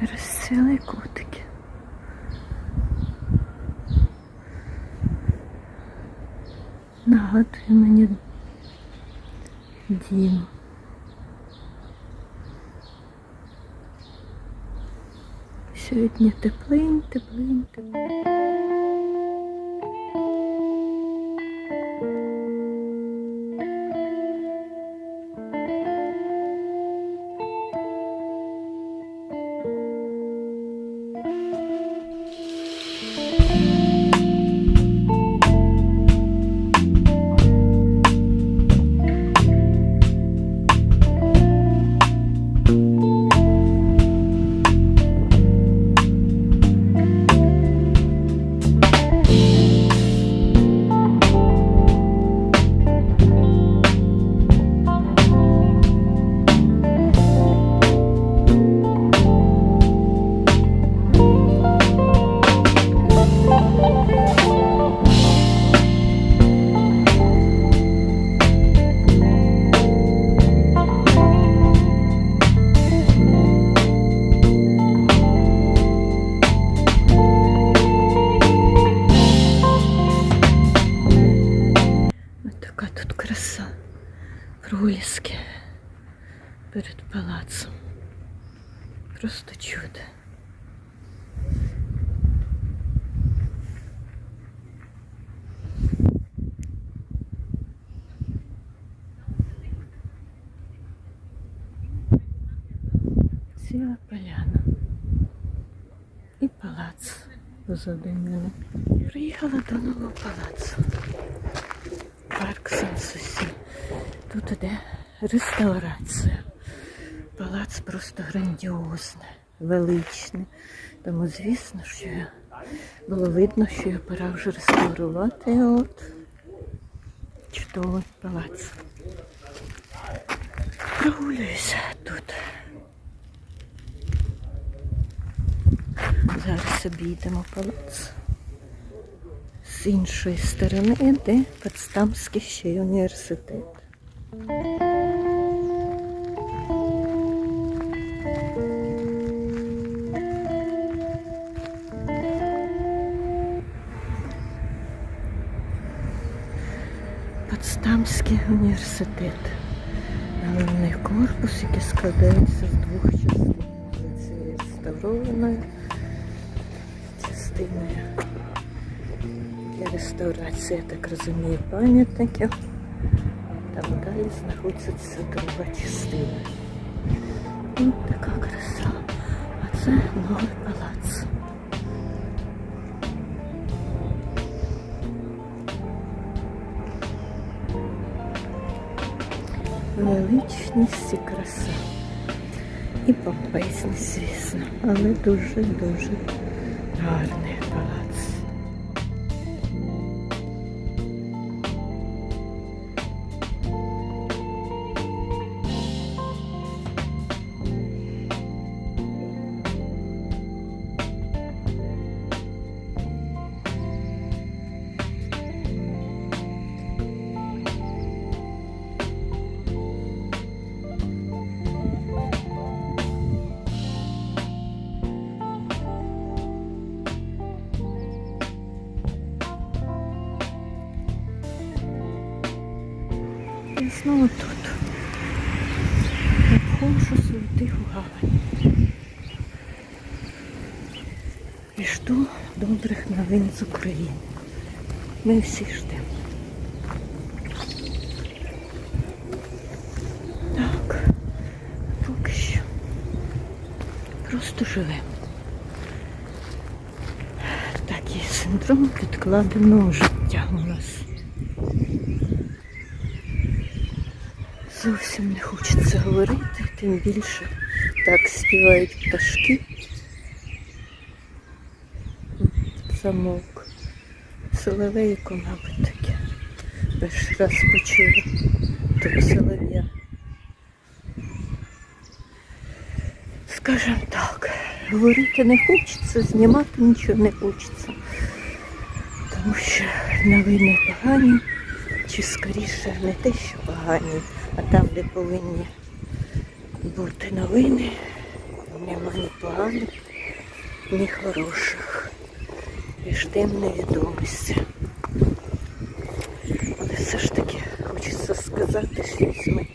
Розцвіли котики. Нагадує мені дім. Сьогодні теплинь, теплинь, теплинь. Перед. Просто чудо. Ціла поляна. І палац позаду мене. Приїхала до нового палацу. Парк Сан-Сусі. Тут іде реставрація. Палац просто грандіозний, величний. Тому, звісно, що я- було видно, що його пора вже реставрувати. От чудовий палац. Прогулююся тут. Зараз обійдемо палац з іншої сторони, де Потсдамський ще й університет. Потсдамський університет. Головний корпус, який складається з двох частин. Це реставрованої частиною для реставрації, я так розумію, пам'ятників. Там далі знаходиться друга частина. Ось така краса. А це новий палац. Величність і краса. І попесність, звісно, але дуже-дуже гарний палац. Знову тут. Обходжу святих гавань. І жду добрих новин з України. Ми всі ждемо. Так, поки що. Просто живемо. Такий синдром відкладеного життя у нас. Зовсім не хочеться говорити, тим більше так співають пташки. Замовк. Соловейко, мабуть, таке. Перший раз почула тут солов'я. Скажем так, говорити не хочеться, знімати нічого не хочеться. Тому що новини погані, чи скоріше не те, що погані, а там, де повинні бути новини, немає. ні поганих, ні хороших. І ждемо невідомості. Але все ж таки хочеться сказати, що ми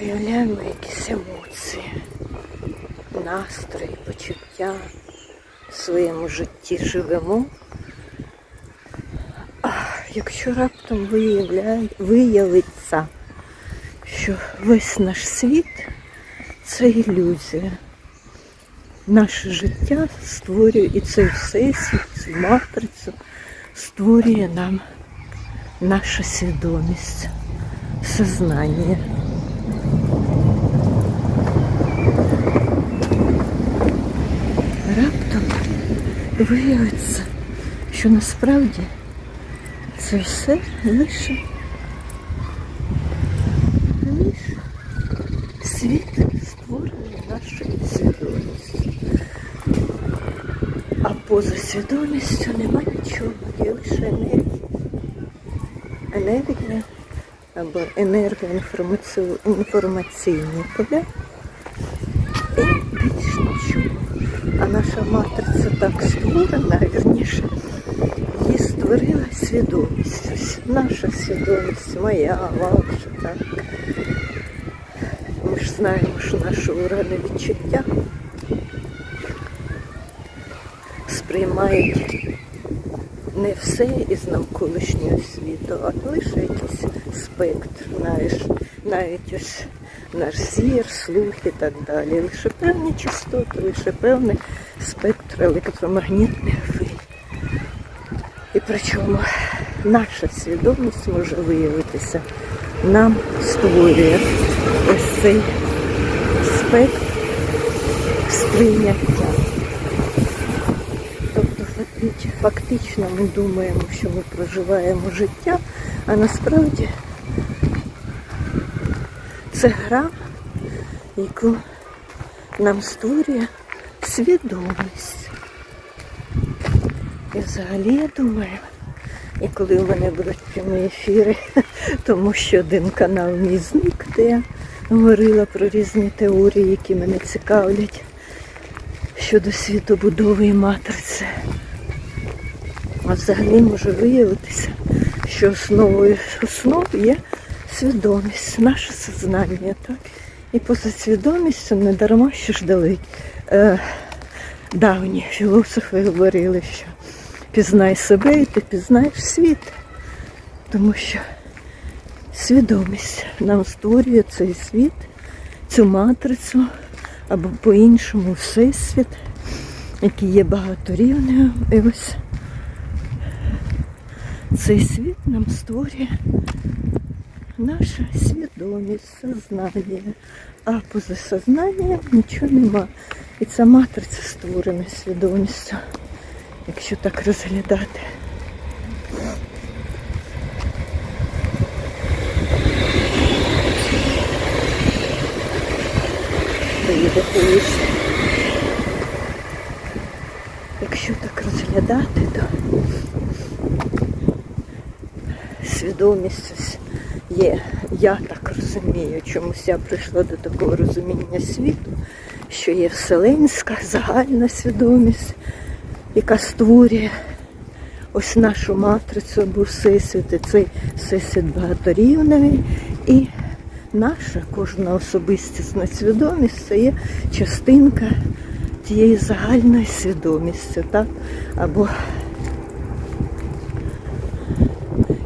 виявляємо якісь емоції, настрої, почуття в своєму житті живемо. Якщо раптом виявиться, що весь наш світ це ілюзія. Наше життя створює і цей всесвіт, цю матрицю створює нам наша свідомість, сознання. Раптом виявиться, що насправді це все лише, світ створений нашою свідомістю. А поза свідомістю нема нічого, є лише енергія. Енергія або енергоінформаційні поля. І більш нічого. А наша матриця так створена, вірніше, створила свідомість. Наша свідомість, моя, ваша, так. Ми ж знаємо, що наші органи відчуття сприймають не все із навколишнього світу, а лише якийсь спектр, знаєш, навіть ось наш зір, слух і так далі. Лише певні частоти, лише певний спектр електромагнітних причому наша свідомість може виявитися, нам створює ось цей спектр сприйняття. Тобто фактично ми думаємо, що ми проживаємо життя, а насправді це гра, яку нам створює свідомість. І взагалі я думаю, і коли в мене будуть прямі ефіри, тому що один канал мій зник, де я говорила про різні теорії, які мене цікавлять щодо світобудови і матриці. А взагалі може виявитися, що основою основ є свідомість, наше сознання. Так? І поза свідомістю не дарма що ж дали. Е, давні філософи говорили, що пізнай себе і ти пізнаєш світ. Тому що свідомість нам створює цей світ, цю матрицю, або по-іншому всесвіт, який є багаторівневим. І ось цей світ нам створює наша свідомість, сознання. А поза сознанням нічого нема. І ця матриця створена свідомістю, якщо так розглядати. Поїзд. Якщо так розглядати, то свідомість є, я так розумію, чомусь я прийшла до такого розуміння світу, що є вселенська загальна свідомість, яка створює ось нашу матрицю або всесвіт, і цей всесвіт багаторівневий. І наша кожна особистісна свідомість це є частинка тієї загальної свідомості, так? Або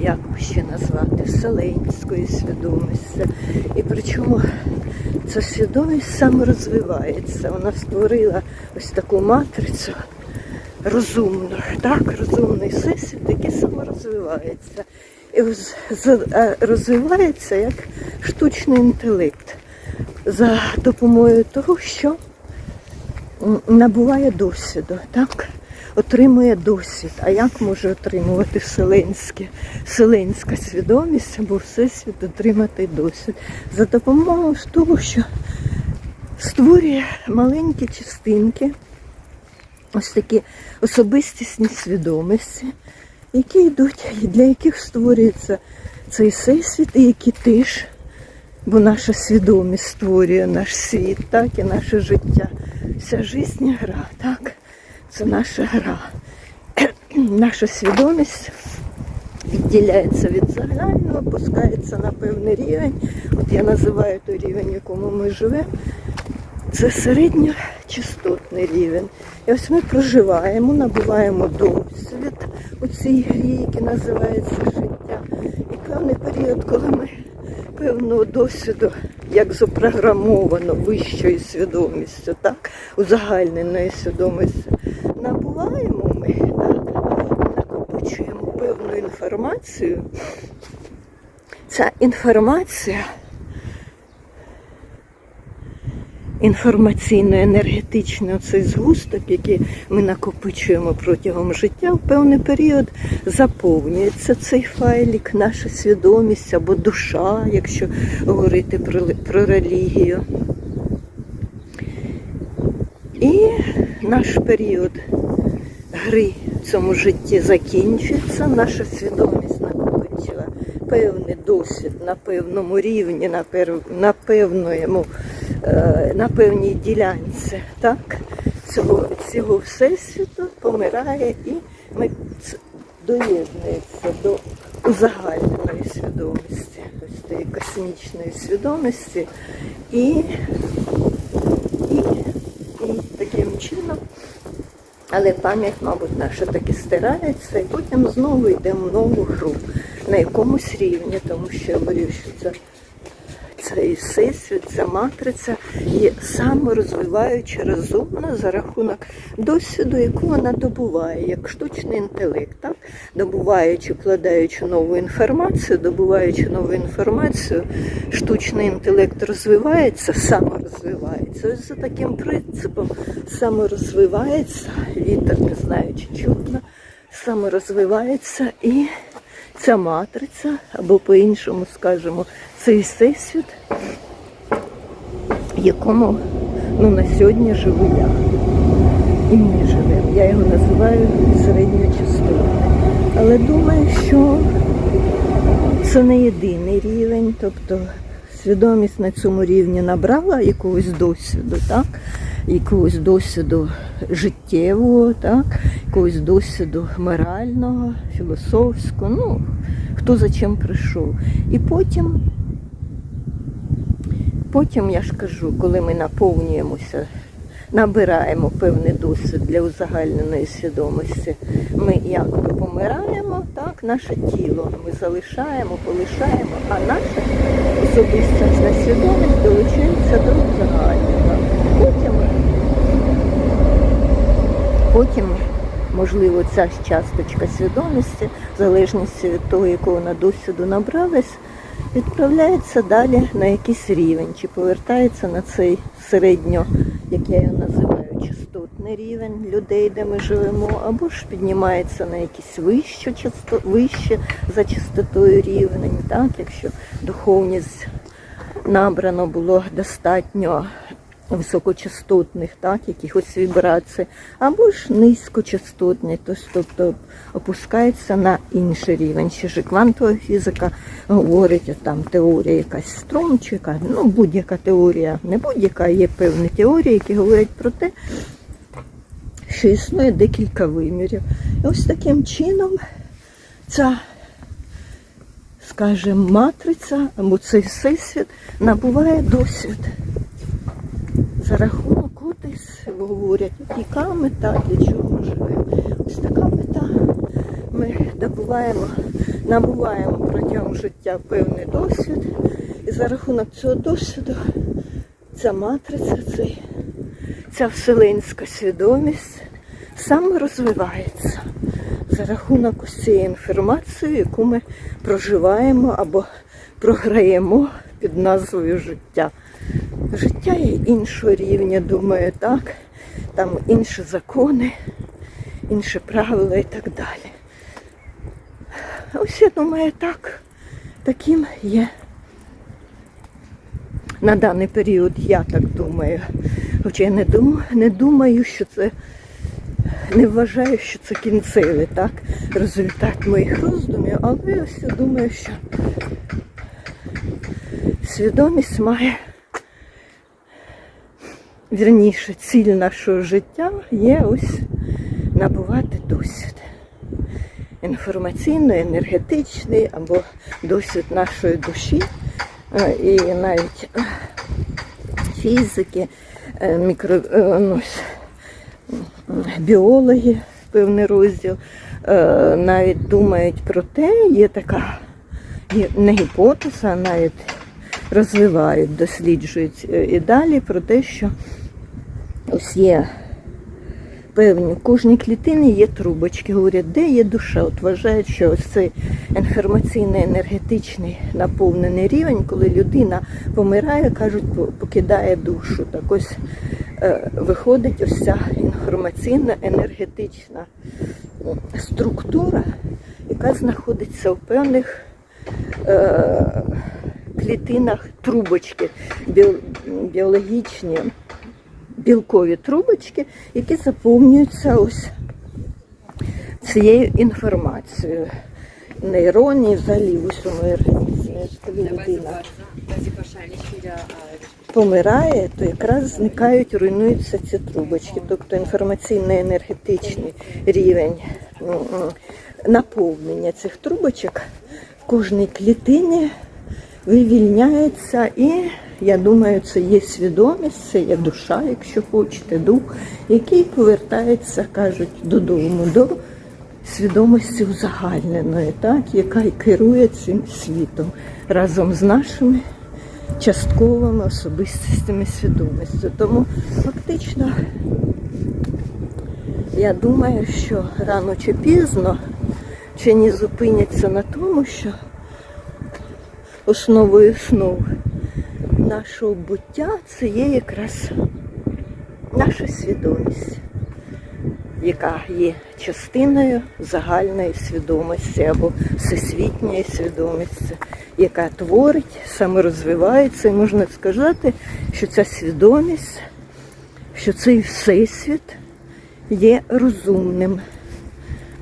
як ще назвати, вселенської свідомості. І причому ця свідомість саморозвивається. Вона створила ось таку матрицю розумну, так, розумний всесвіт, який саморозвивається. І а, розвивається як штучний інтелект за допомогою того, що набуває досвіду, так? Отримує досвід. А як може отримувати вселенське, вселенська свідомість або всесвіт отримати досвід? За допомогою того, що створює маленькі частинки, ось такі особистісні свідомості, які йдуть, для яких створюється цей всесвіт, і які теж Бо наша свідомість створює наш світ, так, і наше життя. Вся життя гра, так? Це наша гра. Наша свідомість відділяється від загального, опускається на певний рівень. От я називаю той рівень, в якому ми живемо. Це середньочастотний рівень. І ось ми проживаємо, набуваємо досвід у цій грі, який називається життя. І певний період, коли ми певного досвіду, як запрограмовано вищою свідомістю, так, узагальненої свідомості, набуваємо ми, так, накопичуємо певну інформацію. Ця інформація інформаційно-енергетичний цей згусток, який ми накопичуємо протягом життя, в певний період заповнюється цей файлік, наша свідомість або душа, якщо говорити про, про релігію. І наш період гри в цьому житті закінчується, наша свідомість накопичила певний досвід на певному рівні, на, певному на певній ділянці так, цього, цього всесвіту помирає і ми доєднується до узагальненої свідомості, ось космічної свідомості і, і, і таким чином. Але пам'ять, мабуть, наша таки стирається, і потім знову йдемо в нову гру на якомусь рівні, тому що я говорю, що це цей всесвіт, ця матриця є саморозвиваюча розумна за рахунок досвіду, яку вона добуває, як штучний інтелект, так? добуваючи, вкладаючи нову інформацію, добуваючи нову інформацію, штучний інтелект розвивається, саморозвивається. Ось за таким принципом саморозвивається, вітер, не знаю, чи чутно, саморозвивається і ця матриця, або по-іншому скажемо, цей всесвіт, якому ну, на сьогодні живу я. І ми живемо. Я його називаю середньочастотний. Але думаю, що це не єдиний рівень, тобто свідомість на цьому рівні набрала якогось досвіду, так? якогось досвіду життєвого, так? якогось досвіду морального, філософського, ну, хто за чим прийшов. І потім, потім, я ж кажу, коли ми наповнюємося, набираємо певний досвід для узагальненої свідомості, ми якби помираємо, так, наше тіло ми залишаємо, полишаємо, а наша особистісна свідомість долучається до узагальненого. Потім, потім, можливо, ця часточка свідомості, в залежності від того, якого вона досвіду набралась, відправляється далі на якийсь рівень, чи повертається на цей середньо, як я його називаю, частотний рівень людей, де ми живемо, або ж піднімається на якийсь вище, часто, вище за частотою рівень, так, якщо духовність набрано було достатньо високочастотних, так, якихось вібрацій, або ж низькочастотні, тобто опускається на інший рівень. Ще ж квантова фізика говорить, там теорія якась струмчика, ну будь-яка теорія, не будь-яка, є певні теорії, які говорять про те, що існує декілька вимірів. І ось таким чином ця скажімо, матриця або цей всесвіт набуває досвід за рахунок кудись говорять, яка мета, для чого ми живемо. Ось така мета. Ми добуваємо, набуваємо протягом життя певний досвід, і за рахунок цього досвіду ця матриця, цей, ця вселенська свідомість саме розвивається за рахунок ось цієї інформації, яку ми проживаємо або програємо під назвою життя. Життя є іншого рівня, думаю, так. Там інші закони, інші правила і так далі. Ось я думаю, так, таким є. На даний період я так думаю. Хоча я не думаю, не думаю, що це не вважаю, що це кінцевий так, результат моїх роздумів, але ось я думаю, що свідомість має, вірніше, ціль нашого життя є ось набувати досвід. Інформаційний, енергетичний або досвід нашої душі е, і навіть е, фізики, е, мікро, ну, біологи, певний розділ, навіть думають про те, є така не гіпотеза, а навіть розвивають, досліджують і далі про те, що ось є певні, в кожній клітині є трубочки. Говорять, де є душа. От вважають, що ось цей інформаційний енергетичний наповнений рівень, коли людина помирає, кажуть, покидає душу. Так ось е, виходить ось ця інформаційна енергетична структура, яка знаходиться в певних е, клітинах трубочки, біологічні білкові трубочки, які заповнюються ось цією інформацією. Нейроні взагалі в усьому організмі. Коли людина помирає, то якраз зникають, руйнуються ці трубочки. Тобто інформаційний енергетичний рівень наповнення цих трубочок в кожній клітині вивільняється і я думаю, це є свідомість, це є душа, якщо хочете, дух, який повертається, кажуть, додому, до свідомості узагальненої, так, яка й керує цим світом разом з нашими частковими особистостями свідомістю. Тому фактично я думаю, що рано чи пізно вчені зупиняться на тому, що основою основ нашого буття це є якраз наша свідомість, яка є частиною загальної свідомості або всесвітньої свідомості, яка творить, саморозвивається. І можна сказати, що ця свідомість, що цей всесвіт є розумним,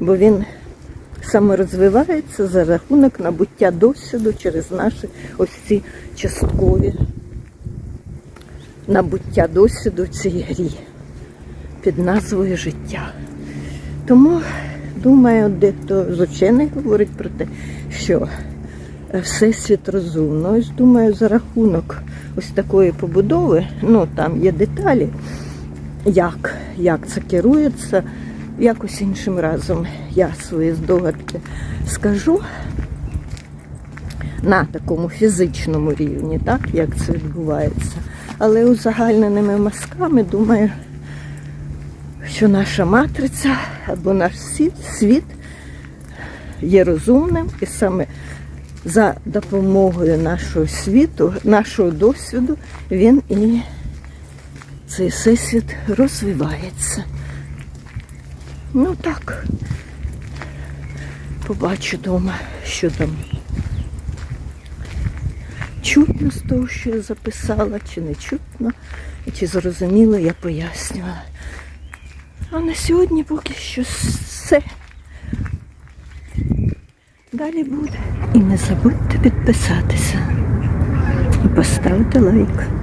бо він саморозвивається за рахунок набуття досвіду через наші ось ці часткові набуття досвіду цій грі під назвою життя. Тому, думаю, дехто з учених говорить про те, що всесвіт розумно. Ось думаю, за рахунок ось такої побудови, ну там є деталі, як, як це керується, якось іншим разом я свої здогадки скажу на такому фізичному рівні, так, як це відбувається. Але узагальненими мазками, думаю, що наша матриця або наш світ, світ є розумним і саме за допомогою нашого світу, нашого досвіду, він і цей всесвіт розвивається. Ну так, побачу вдома, що там чутно з того, що я записала, чи не чутно, чи зрозуміло, я пояснювала. А на сьогодні поки що все. Далі буде. І не забудьте підписатися і поставити лайк.